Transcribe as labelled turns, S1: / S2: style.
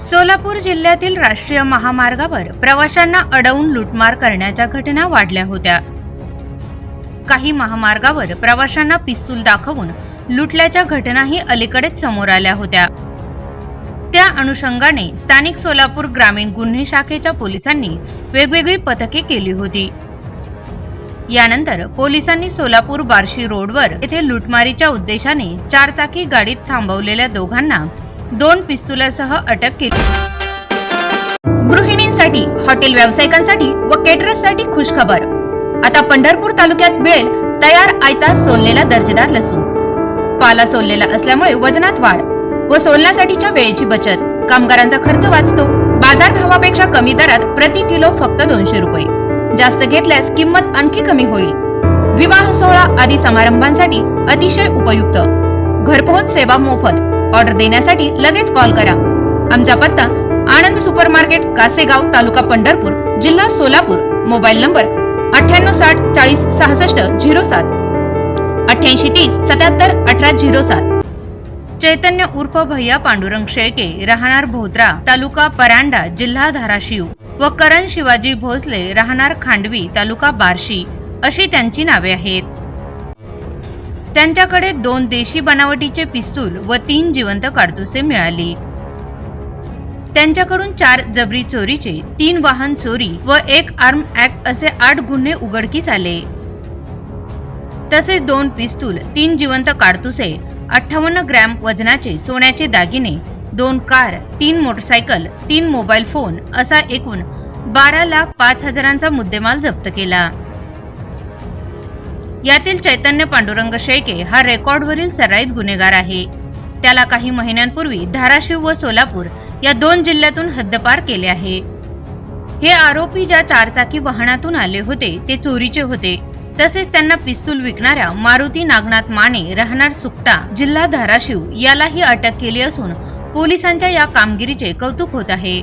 S1: सोलापूर जिल्ह्यातील राष्ट्रीय महामार्गावर प्रवाशांना अडवून लुटमार करण्याच्या घटना वाढल्या होत्या. काही महामार्गावर प्रवाशांना पिस्तूल दाखवून लुटल्याच्या घटनाही अलीकडेच समोर आल्या होत्या. त्या अनुषंगाने स्थानिक सोलापूर ग्रामीण गुन्हे शाखेच्या पोलिसांनी वेगवेगळी पथके केली होती. यानंतर पोलिसांनी सोलापूर बार्शी रोडवर येथे लुटमारीच्या उद्देशाने चारचाकी गाडीत थांबवलेल्या दोघांना दोन पिस्तुलासह अटक केली. गृहिणींसाठी हॉटेल व्यावसायिकांसाठी व केटरर्ससाठी खुशखबर. आता पंढरपूर तालुक्यात मिळेल तयार आयता सोललेला दर्जेदार लसूण. पाला सोललेला असल्यामुळे वजनात वाढ व सोलण्यासाठीच्या वेळेची बचत. कामगारांचा खर्च वाचतो. बाजार भावापेक्षा कमी दरात प्रति किलो फक्त दोनशे रुपये. जास्त घेतल्यास किंमत आणखी कमी होईल. विवाह सोहळा आदी समारंभांसाठी अतिशय उपयुक्त. घरपोहोच सेवा मोफत. ऑर्डर देण्यासाठी लगेच कॉल करा. आमचा पत्ता आनंद सुपर मार्केट कासेगाव तालुका पंढरपूर जिल्हा सोलापूर. मोबाईल नंबर अठ्ठ्याण्णव साठ चाळीस सहासष्ट झिरो सात. अठ्ठ्याऐंशी तीस सत्याहत्तर अठरा झिरो सात. चैतन्य उर्फ भैया पांडुरंग शेळके राहणार भोद्रा तालुका परांडा जिल्हा धाराशिव. व करण शिवाजी भोसले राहणार खांडवी तालुका बार्शी. अशी त्यांची नावे आहेत. त्यांच्याकडे दोन देशी बनावटीचे पिस्तूल व तीन जिवंत काडतुसे मिळाली. त्यांच्याकडून चार जबरी चोरीचे तीन वाहन चोरी व एक आर्म ऍक्ट असे आठ गुन्हे उघडकीस आले. तसेच दोन पिस्तूल तीन जिवंत काडतुसे अठ्ठावन्न ग्रॅम वजनाचे सोन्याचे दागिने दोन कार तीन मोटरसायकल तीन मोबाईल फोन असा एकूण बारा लाख पाच हजारांचा मुद्देमाल जप्त केला. यातील चैतन्य पांडुरंग शेळके हा रेकॉर्डवरील सराईत गुन्हेगार आहे. त्याला काही महिन्यांपूर्वी धाराशिव व सोलापूर या दोन जिल्ह्यातून हद्दपार केले आहे. हे आरोपी ज्या चारचाकी वाहनातून आले होते ते चोरीचे होते. तसेच त्यांना पिस्तूल विकणाऱ्या मारुती नागनाथ माने राहणार सुकटा जिल्हा धाराशिव यालाही अटक केली असून पोलिसांच्या या कामगिरीचे कौतुक होत आहे.